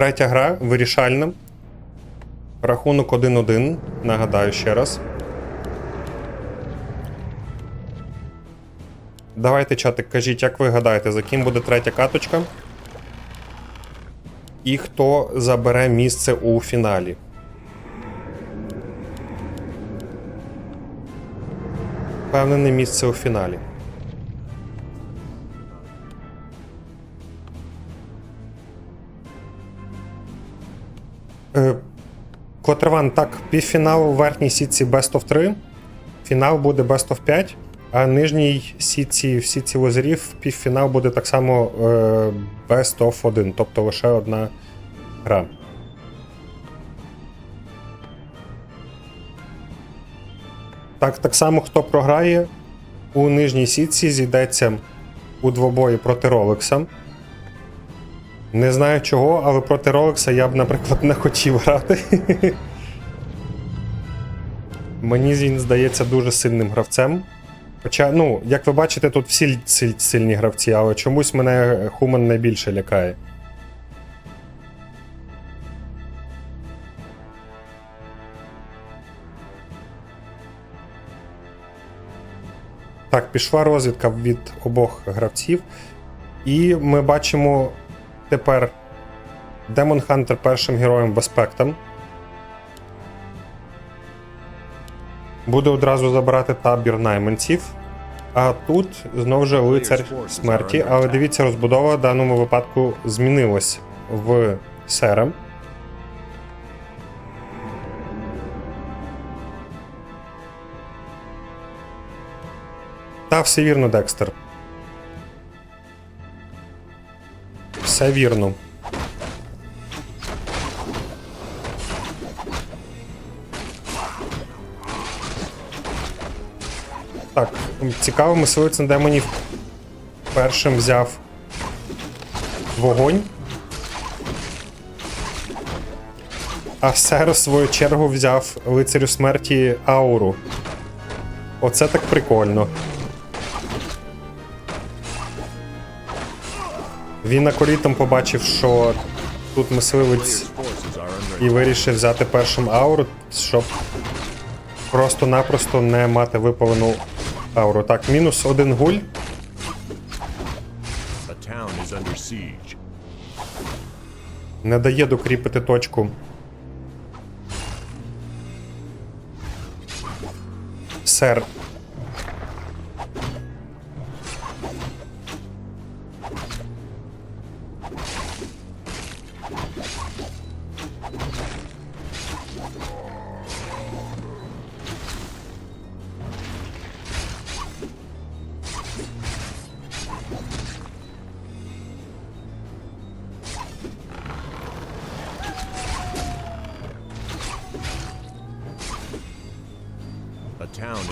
Третя гра вирішальна. Рахунок 1-1. Нагадаю ще раз. Давайте, чатик, кажіть, як ви гадаєте, за ким буде третя каточка? І хто забере місце у фіналі? Впевнене місце у фіналі. Котрван, так, півфінал у верхній сітці Best of 3. Фінал буде Best of 5, а нижній сітці в сітці лозерів півфінал буде так само е, Best of 1, тобто лише одна гра. Так, так само, хто програє у нижній сітці, зійдеться у двобої проти Ролекса. Не знаю чого, але проти Ролекса я б, наприклад, не хотів грати. Мені він здається дуже сильним гравцем. Хоча, ну, як ви бачите, тут всі сильні гравці, але чомусь мене Хуман найбільше лякає. Так, пішла розвідка від обох гравців. І ми бачимо тепер Демон Хантер першим героєм Веспектом. Буде одразу забирати табір найманців. А тут знову ж лицар смерті. Але дивіться, розбудова в даному випадку змінилась в серем. Та все вірно, Декстер. Все вірно. Так, цікаво, мисливець на демонів першим взяв вогонь. А Сер, в свою чергу, взяв лицарю смерті ауру. Оце так прикольно. Він акурітом побачив, що тут мисливець і вирішив взяти першим ауру, щоб просто-напросто не мати випалену ауру. Так, мінус один гуль. Не дає докріпити точку. Сер.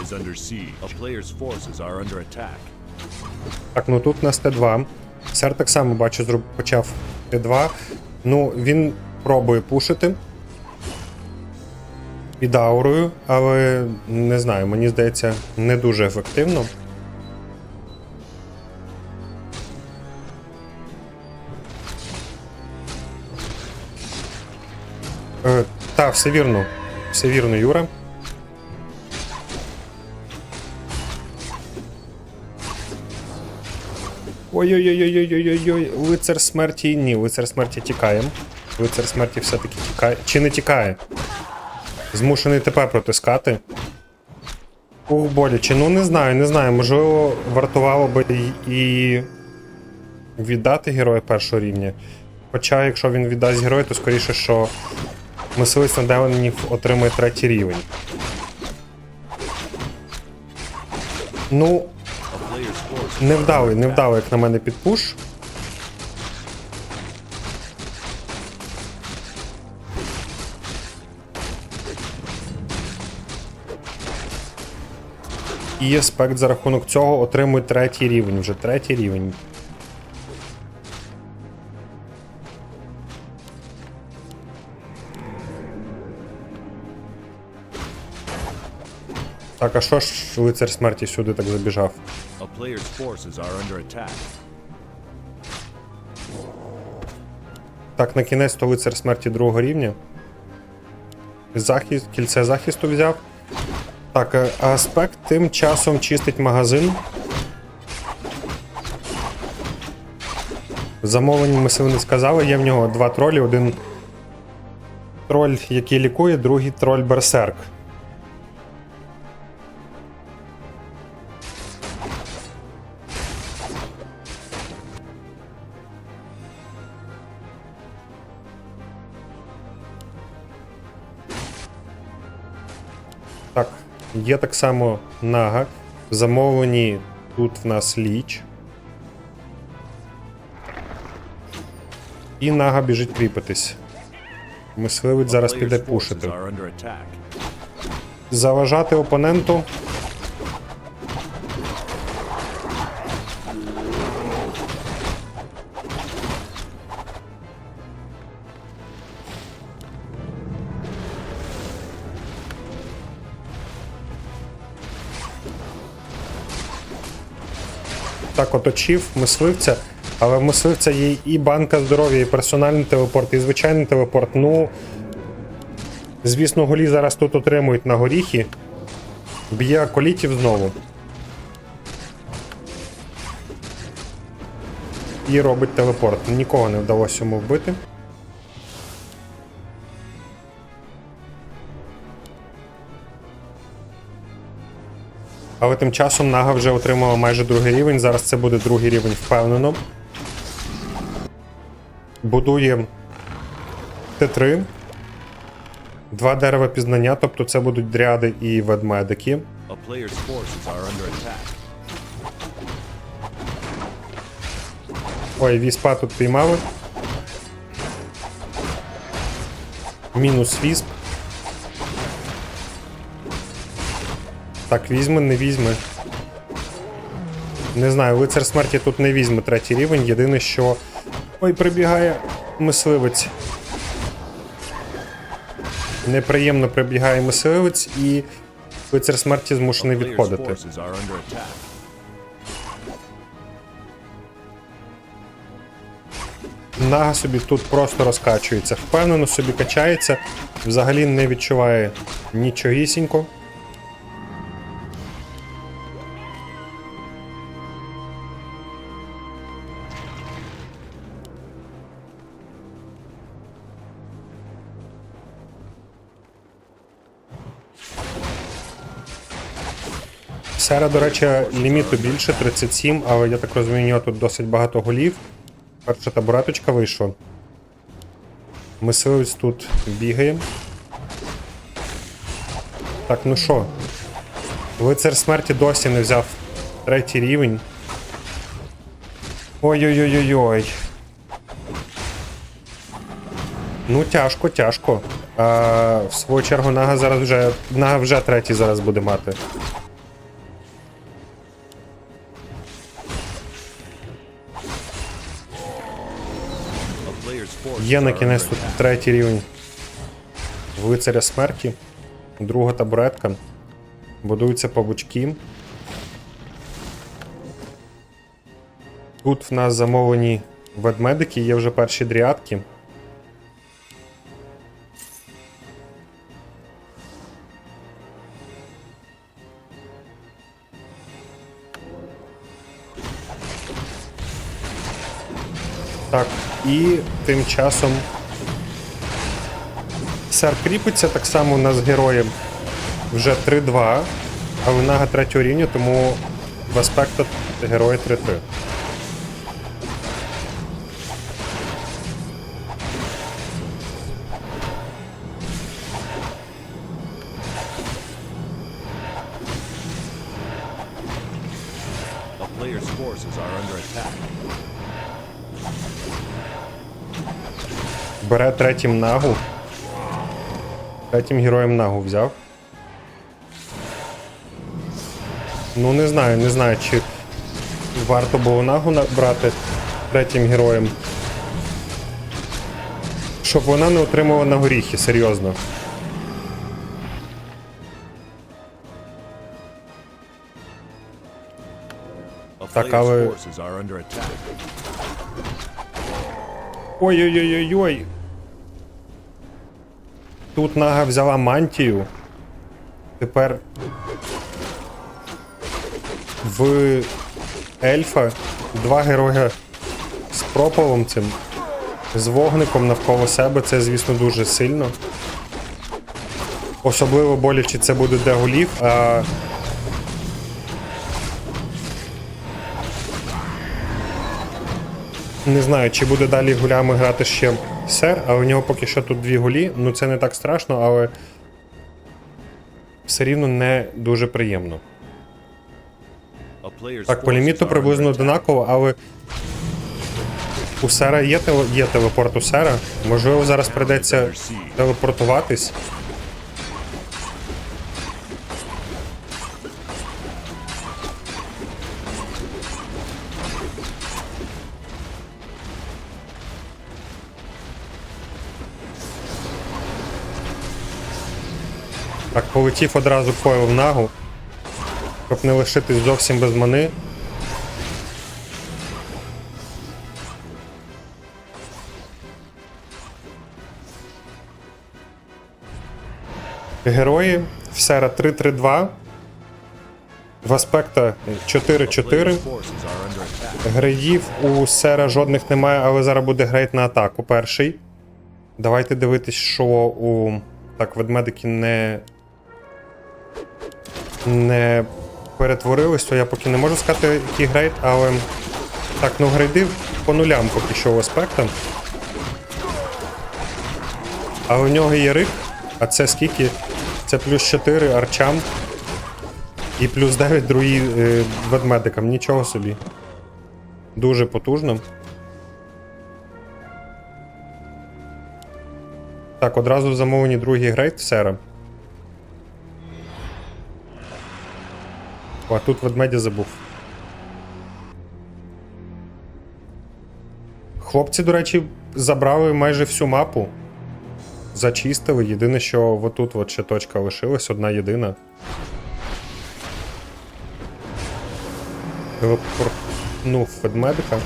Is under siege. A player's forces are under attack. Так, ну тут у нас Т2. Сер так само бачу, зроб... почав Т2. Ну, він пробує пушити. Під аурою, але не знаю, мені здається, не дуже ефективно. Е, так, все вірно. Все вірно, Юра. Ой-ой-ой-ой-ой-ой-ой, лицар смерті. Ні, лицар смерті тікає. Лицар смерті все-таки тікає. Чи не тікає? Змушений тепер протискати. Ух, боляче. Ну не знаю, не знаю. Можливо, вартувало би і- віддати героя першого рівня. Хоча, якщо він віддасть героя, то скоріше, що мисливець на демонів отримає третій рівень. Ну, Невдалий, невдалий, як на мене підпуш. І аспект за рахунок цього отримує третій рівень, вже третій рівень. Так, а що ж лицар смерті сюди так забіжав? Player's forces are under attack. Так, на кінець то лицар смерті другого рівня. Захист, кільце захисту взяв. Так, е, аспект тим часом чистить магазин. Замовлені ми себе не сказали, є в нього два тролі. Один троль, який лікує, другий троль берсерк. Є так само нага. Замовлені тут в нас ліч. І нага біжить кріпитись. Мисливець зараз піде пушити. Заважати опоненту. Так, оточив мисливця, але в мисливця є і банка здоров'я, і персональний телепорт, і звичайний телепорт. Ну, Звісно, голі зараз тут отримують на горіхи. Б'є колітів знову. І робить телепорт. Нікого не вдалося йому вбити. Але тим часом Нага вже отримала майже другий рівень. Зараз це буде другий рівень впевнено. Будує Т3. Два дерева пізнання, тобто це будуть дряди і ведмедики. Ой, віспа тут піймали. Мінус вісп. Так, візьме, не візьме. Не знаю, лицар смерті тут не візьме третій рівень. Єдине, що. Ой, прибігає мисливець. Неприємно прибігає мисливець і лицар смерті змушений відходити. Нага собі тут просто розкачується. Впевнено собі качається, взагалі не відчуває нічогісінько. Сера, до речі, ліміту більше 37, але я так розумію, у нього тут досить багато голів. Перша табуреточка вийшла. Мисливець тут бігає. Так, ну що? Лицар смерті досі не взяв третій рівень. Ой-ой-ой-ой-ой. Ну, тяжко, тяжко. А, в свою чергу Нага зараз вже. Нага вже третій зараз буде мати. Є на кінець тут третій рівень лицаря смерті, друга табуретка. Будуються павучки. Тут в нас замовлені ведмедики, є вже перші дріадки. Так, і тим часом Сер кріпиться так само у нас героєм вже 3-2, але нага третього рівня, тому в аспекта герої 3-3. A player's forces are under attack. Бере третім нагу. Третім героєм нагу взяв. Ну, не знаю, не знаю, чи варто було нагу на- брати третім героєм. Щоб вона не отримала на горіхи, серйозно. Так, але- Ой-ой-ой-ой-ой. Тут нага взяла мантію. Тепер в ельфа два герої з прополом цим, з вогником навколо себе. Це, звісно, дуже сильно. Особливо боляче це буде для голів, а. Не знаю, чи буде далі гулями грати ще сер, а у нього поки що тут дві гулі. Ну це не так страшно, але все рівно не дуже приємно. Так, по ліміту приблизно однаково, але у Сера є, теле- є телепорт у Сера. Можливо, зараз прийдеться телепортуватись. Так, полетів одразу фойл в нагу, щоб не лишитись зовсім без мани. Герої в Сера 3-3-2. В аспекта 4-4. Player's forces are under attack. Греїв у Сера жодних немає, але зараз буде грейт на атаку перший. Давайте дивитись, що у. Так, ведмедики не. Не перетворились, то я поки не можу сказати, який грейд, але. Так, ну грейди по нулям поки що у аспекта. Але у нього є рик, а це скільки? Це плюс 4 арчам і плюс 9 друї е, ведмедикам. Нічого собі. Дуже потужно. Так, одразу замовлені другий грейд сера. О, тут ведмедя забув. Хлопці, до речі, забрали майже всю мапу. Зачистили. Єдине, що отут от ще точка лишилась, одна єдина. Телепортнув ведмедика.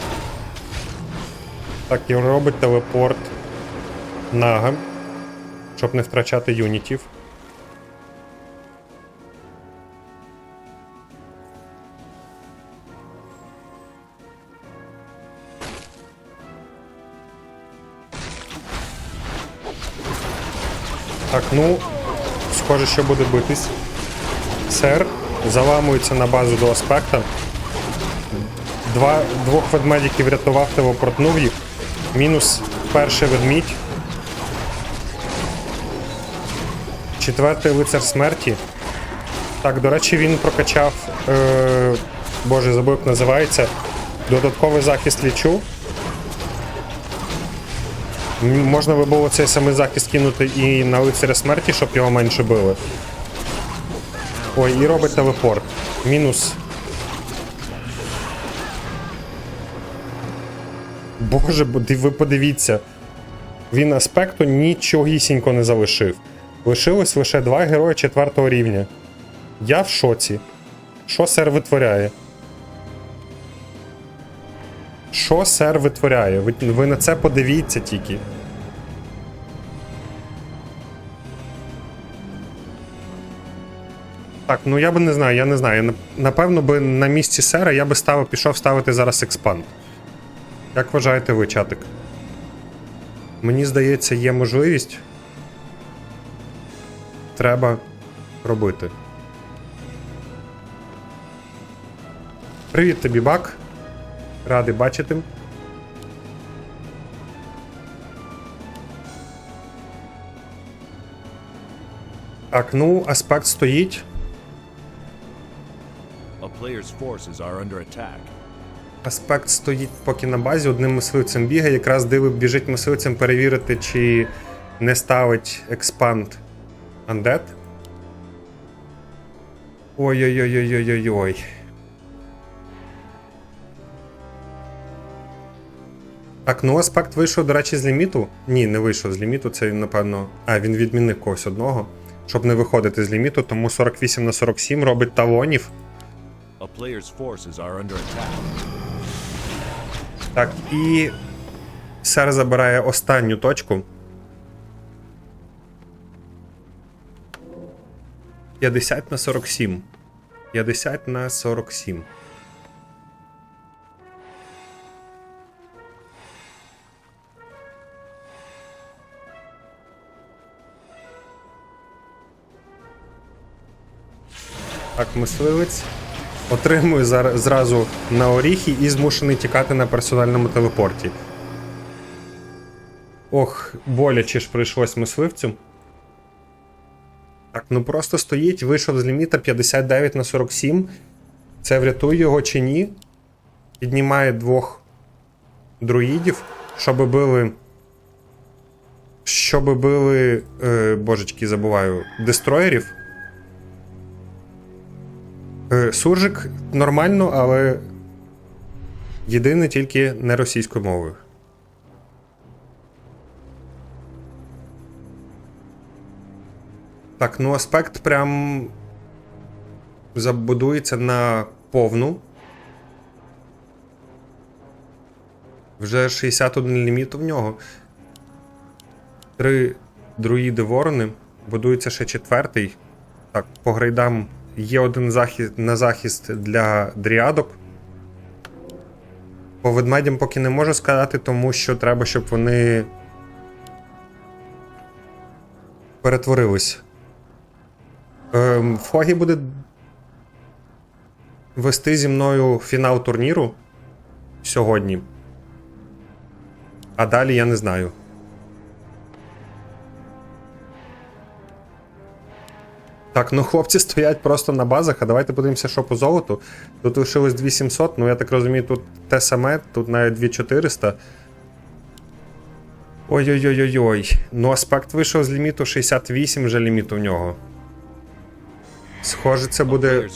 Так, і робить телепорт Нага, щоб не втрачати юнітів. Ну, схоже, що буде битись. Сер заламується на базу до аспекта. Два, двох ведмедиків рятував, телепортнув їх. Мінус перший ведмідь. Четвертий лицар смерті. Так, до речі, він прокачав. Е, Боже, забув, називається. Додатковий захист лічу. Можна би було цей самий захист кинути і на лицаря смерті, щоб його менше били. Ой, і робить телепорт. Мінус. Боже, ви подивіться. Він аспекту нічогісінько не залишив. Лишилось лише два герої четвертого рівня. Я в шоці. Що сер витворяє? Що сер витворяє? Ви, ви на це подивіться тільки. Так, ну я би не знаю, я не знаю. Напевно, би на місці сера я би ставив, пішов ставити зараз експанд. Як вважаєте ви, чатик? Мені здається, є можливість. Треба робити. Привіт тобі, Бак. Радий бачити. Так, ну, аспект стоїть. Аспект стоїть поки на базі, одним мисливцем бігає, якраз диви біжить мисливцем перевірити, чи не ставить експанд Undead. Ой-ой-ой-ой-ой-ой-ой. Так, ну аспект вийшов, до речі, з ліміту. Ні, не вийшов з ліміту, це він, напевно. А, він відмінив когось одного. Щоб не виходити з ліміту, тому 48 на 47 робить талонів. Так, і Сер забирає останню точку. 50 на 47. 50 на 47. Так, мисливець. Отримує зар- зразу на оріхи і змушений тікати на персональному телепорті. Ох, боляче ж прийшлось мисливцю. Так, ну просто стоїть, вийшов з ліміта 59 на 47. Це врятує його чи ні? Піднімає двох друїдів, щоб били. Щоб били. Е, божечки, забуваю. Дестроєрів. Е, Суржик нормально, але єдине тільки не російською мовою. Так, ну аспект прям забудується на повну. Вже 61 ліміт в нього. Три друїди ворони. Будується ще четвертий. Так, по грейдам є один захист на захист для дріадок. По ведмедям поки не можу сказати, тому що треба, щоб вони перетворились. Ем, Фогі буде вести зі мною фінал турніру сьогодні. А далі я не знаю. Так, ну хлопці стоять просто на базах, а давайте подивимося, що по золоту. Тут лишилось 2700, ну я так розумію, тут те саме, тут навіть 2400. Ой-ой-ой-ой-ой. Ну, аспект вийшов з ліміту 68 вже ліміт у нього. Схоже, це буде.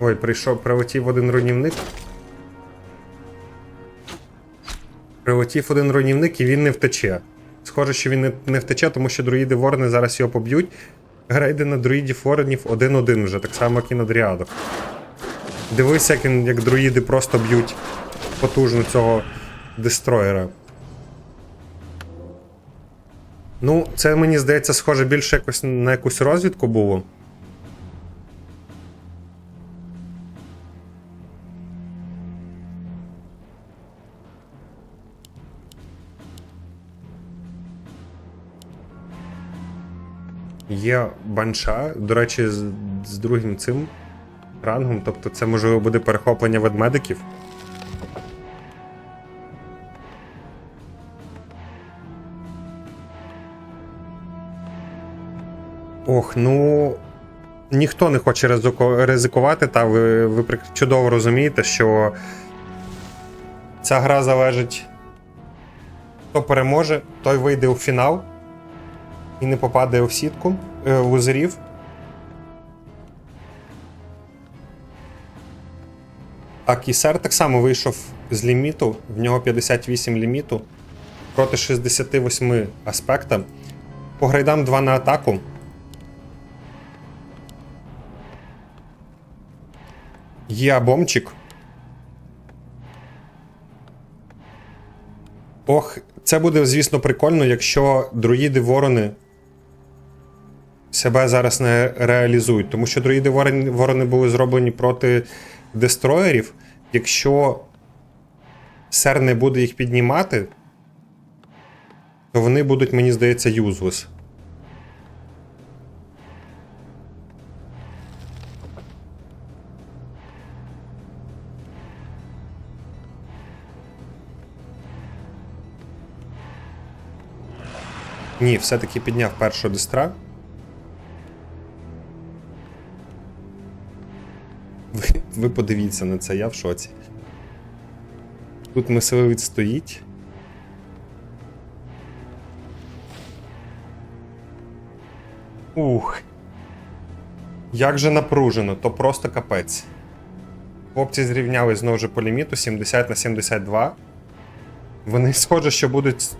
Ой, прийшов, прилетів один руйнівник. Прилетів один руйнівник і він не втече. Схоже, що він не, не втече, тому що друїди Ворни зараз його поб'ють. Грейди на друїдів Воронів 1-1 вже, так само, як і на дріадах. Дивись, як, як друїди просто б'ють потужно цього дестроєра. Ну, це мені здається, схоже більше якось на якусь розвідку було. Є банша, до речі, з, з другим цим рангом, тобто це можливо буде перехоплення ведмедиків. Ох, ну. Ніхто не хоче ризикувати, та ви, ви чудово розумієте, що ця гра залежить. Хто переможе, той вийде у фінал і не попаде в сітку е, лузерів. А Кісер так само вийшов з ліміту, в нього 58 ліміту проти 68 аспекта. По грейдам 2 на атаку. Є бомчик. Ох, це буде, звісно, прикольно, якщо друїди ворони себе зараз не реалізують. Тому що друїди ворони, були зроблені проти дестроєрів. Якщо сер не буде їх піднімати, то вони будуть, мені здається, юзлес. Ні, все-таки підняв першого дестра. Ви, подивіться на це, я в шоці. Тут мисливець стоїть. Ух. Як же напружено, то просто капець. Хлопці зрівняли знову ж по ліміту 70 на 72. Вони схоже, що будуть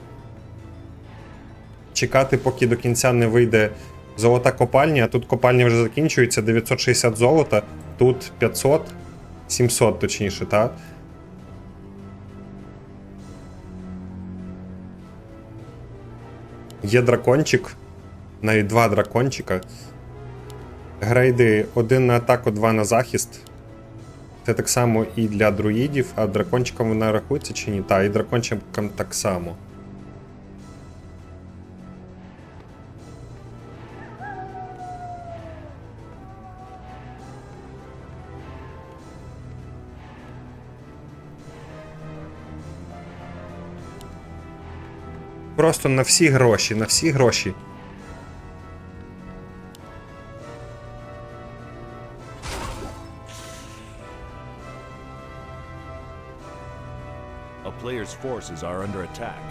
чекати, поки до кінця не вийде золота копальня, а тут копальня вже закінчується, 960 золота, Тут 500, 700, точніше, так? Є дракончик, навіть два дракончика. Грейди один на атаку, два на захист. Це так само і для друїдів, а дракончиком вона рахується чи ні? Так, і дракончиком так само. Просто на всі гроші, на всі гроші. A player's forces are under attack.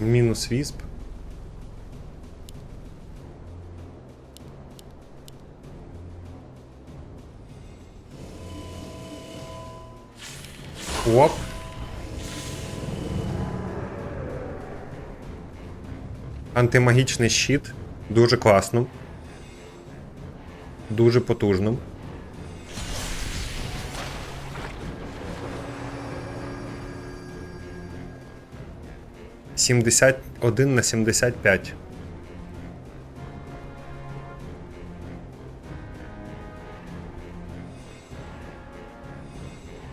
Мінус вісп. Оп. Антимагічний щит. Дуже класно. Дуже потужно. Сімдесят один на сімдесят п'ять.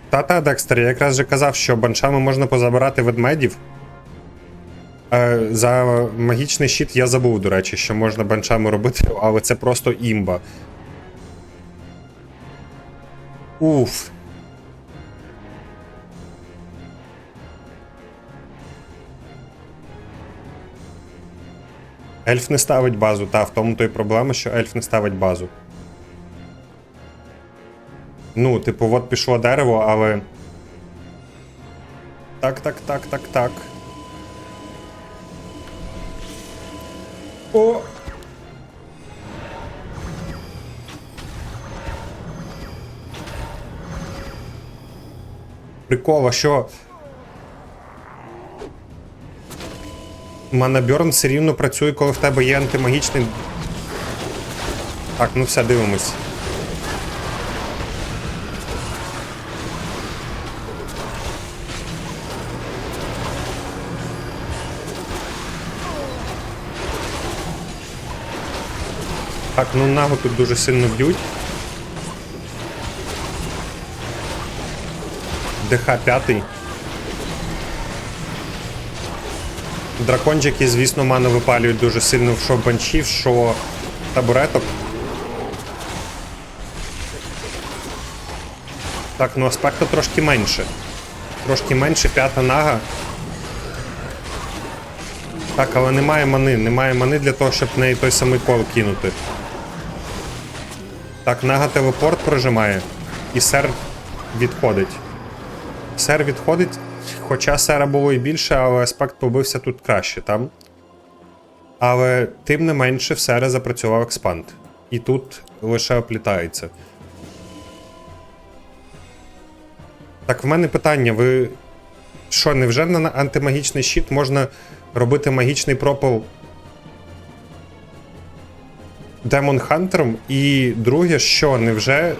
Та-та, Декстер, я якраз же казав, що баншами можна позабирати ведмедів. Е, за магічний щит я забув, до речі, що можна баншами робити, але це просто імба. Уф. Ельф не ставить базу, та в тому то й проблема, що ельф не ставить базу. Ну, типу, от пішло дерево, але. Так, так, так, так, так. О! Прикол, а що. Манабьорн все рівно працює, коли в тебе є антимагічний. Так, ну все, дивимось. Так, ну нагу тут дуже сильно б'ють. ДХ 5. Дракончики, звісно, ману випалюють дуже сильно в що банчів, що табуреток. Так, ну аспекта трошки менше. Трошки менше, п'ята нага. Так, але немає мани, немає мани для того, щоб в неї той самий кол кинути. Так, нага телепорт прожимає, і сер відходить. Сер відходить, хоча сера було і більше, але аспект побився тут краще, там. Але тим не менше в сера запрацював експанд. І тут лише оплітається. Так, в мене питання: ви. Що, невже на антимагічний щит можна робити магічний пропал Демон Хантером? І друге, що невже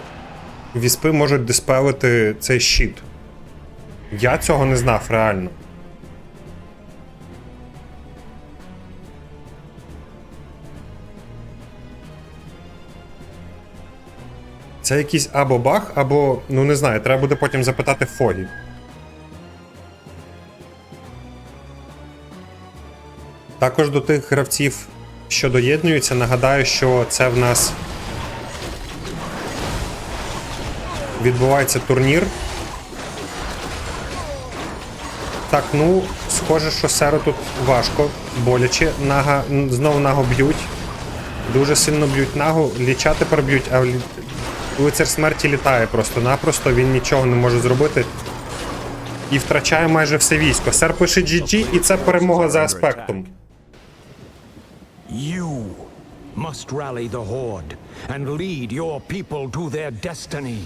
віспи можуть диспелити цей щит? Я цього не знав реально. Це якийсь або баг, або, ну не знаю, треба буде потім запитати Фогі. Також до тих гравців, що доєднуються, нагадаю, що це в нас відбувається турнір. Так, ну, схоже, що серу тут важко, боляче. Нага, знову нагу б'ють. Дуже сильно б'ють нагу. Ліча тепер б'ють, а лицар смерті літає просто-напросто, він нічого не може зробити. І втрачає майже все військо. Сер пише GG, і це перемога за аспектом. Must rally the Horde and lead your people to their destiny.